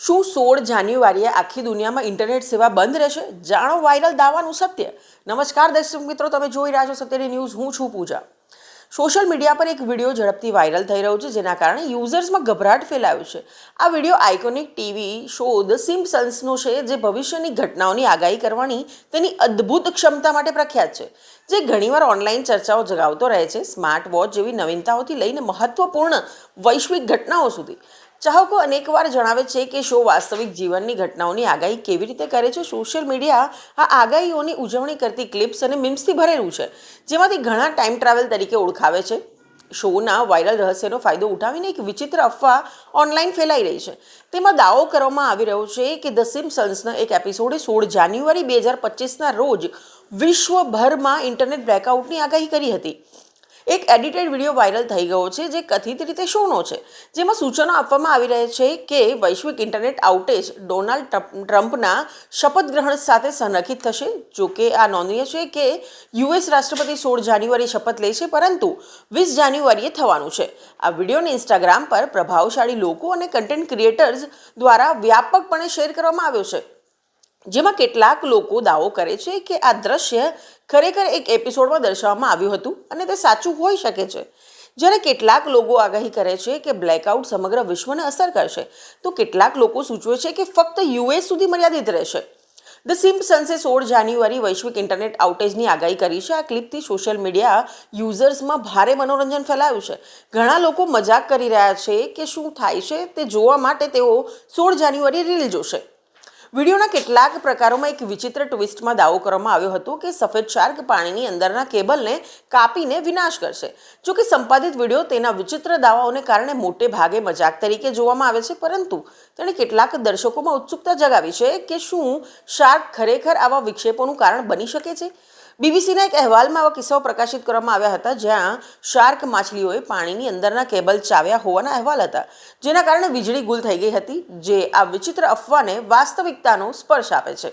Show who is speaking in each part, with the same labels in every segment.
Speaker 1: શું સોળ જાન્યુઆરીએ આખી દુનિયામાં ઇન્ટરનેટ સેવા બંધ રહેશે? જાણો વાયરલ દાવાનું સત્ય. નમસ્કાર દર્શક મિત્રો, તમે જોઈ રહ્યા છો સત્યની ન્યૂઝ. હું છું પૂજા. સોશિયલ મીડિયા પર એક વીડિયો ઝડપથી વાયરલ થઈ રહ્યો છે, જેના કારણે યુઝર્સમાં ગભરાટ ફેલાયો છે. આ video iconic TV show the સિમ્પસન્સનો છે, જે ભવિષ્યની ઘટનાઓની આગાહી કરવાની તેની અદ્ભુત ક્ષમતા માટે પ્રખ્યાત છે. જે ઘણીવાર ઓનલાઈન ચર્ચાઓ જગાવતો રહે છે, સ્માર્ટ વોચ જેવી નવીનતાઓથી લઈને મહત્વપૂર્ણ વૈશ્વિક ઘટનાઓ સુધી. ચાહકો અનેકવાર જણાવે છે કે શો વાસ્તવિક જીવનની ઘટનાઓની આગાહી કેવી રીતે કરે છે? સોશિયલ મીડિયા આ આગાહીઓની ઉજવણી કરતી ક્લિપ્સ અને મીમ્સથી ભરેલું છે, જેમાંથી ઘણા ટાઈમ ટ્રાવેલ તરીકે ઓળખાવે છે. શોના વાયરલ રહસ્યનો ફાયદો ઉઠાવીને એક વિચિત્ર અફવા ઓનલાઈન ફેલાઈ રહી છે. તેમાં દાવો કરવામાં આવી રહ્યો છે કે ધ સિમ્પસન્સના એક એપિસોડે સોળ જાન્યુઆરી બે હજાર પચીસના રોજ વિશ્વભરમાં ઇન્ટરનેટ બ્લેકઆઉટની આગાહી કરી હતી. એક એડિટેડ વીડિયો વાયરલ થઈ ગયો છે જે કથિત રીતે શોનો છે, જેમાં સૂચનો આપવામાં આવી રહ્યા છે કે વૈશ્વિક ઇન્ટરનેટ આઉટેજ ડોનાલ્ડ ટ્રમ્પ- ટ્રમ્પના શપથ ગ્રહણ સાથે સંરક્ષિત થશે. જો કે આ નોંધનીય છે કે યુએસ રાષ્ટ્રપતિ સોળ જાન્યુઆરી શપથ લે છે પરંતુ વીસ જાન્યુઆરીએ થવાનું છે. આ વિડીયોને ઇન્સ્ટાગ્રામ પર પ્રભાવશાળી લોકો અને કન્ટેન્ટ ક્રિએટર્સ દ્વારા વ્યાપકપણે શેર કરવામાં આવ્યો છે. જેમાં કેટલાક લોકો દાવો કરે છે કે આ દ્રશ્ય ખરેખર એક એપિસોડમાં દર્શાવવામાં આવ્યું હતું અને તે સાચું હોઈ શકે છે. જ્યારે કેટલાક લોકો આગાહી કરે છે કે બ્લેકઆઉટ સમગ્ર વિશ્વને અસર કરશે, તો કેટલાક લોકો સૂચવે છે કે ફક્ત યુએસ સુધી મર્યાદિત રહેશે. ધ સિમ્પસન્સે સોળ જાન્યુઆરી વૈશ્વિક ઇન્ટરનેટ આઉટેજની આગાહી કરી છે. આ ક્લિપથી સોશિયલ મીડિયા યુઝર્સમાં ભારે મનોરંજન ફેલાયું છે. ઘણા લોકો મજાક કરી રહ્યા છે કે શું થાય છે તે જોવા માટે તેઓ સોળ જાન્યુઆરી રીલ જોશે. વિડીયોના કેટલાક પ્રકારોમાં એક વિચિત્ર ટ્વિસ્ટમાં દાવો કરવામાં આવ્યો હતો કે સફેદ શાર્ક પાણીની અંદરના કેબલને કાપીને વિનાશ કરશે. જો કે સંપાદિત વીડિયો તેના વિચિત્ર દાવાઓને કારણે મોટે ભાગે મજાક તરીકે જોવામાં આવે છે, પરંતુ તેણે કેટલાક દર્શકોમાં ઉત્સુકતા જગાવી છે કે શું શાર્ક ખરેખર આવા વિક્ષેપોનું કારણ બની શકે છે? બીબીસીના એક અહેવાલમાં આવા કિસ્સાઓ પ્રકાશિત કરવામાં આવ્યા હતા જ્યાં શાર્ક માછલીઓએ પાણીની અંદરના કેબલ ચાવ્યા હોવાના અહેવાલ હતા, જેના કારણે વીજળી ગુલ થઈ ગઈ હતી, જે આ વિચિત્ર અફવાને વાસ્તવિકતાનો સ્પર્શ આપે છે.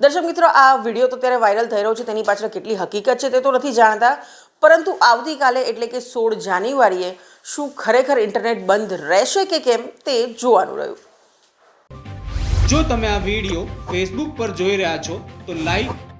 Speaker 1: દર્શક મિત્રો, આ વીડિયો તો ત્યારે વાયરલ થઈ રહ્યો છે, તેની પાછળ કેટલી હકીકત છે તે તો નથી જાણતા, પરંતુ આવતીકાલે એટલે કે સોળ જાન્યુઆરીએ શું ખરેખર ઇન્ટરનેટ બંધ રહેશે કે કેમ તે જોવાનું રહ્યું.
Speaker 2: જો તમે આ વીડિયો ફેસબુક પર જોઈ રહ્યા છો, તો લાઈક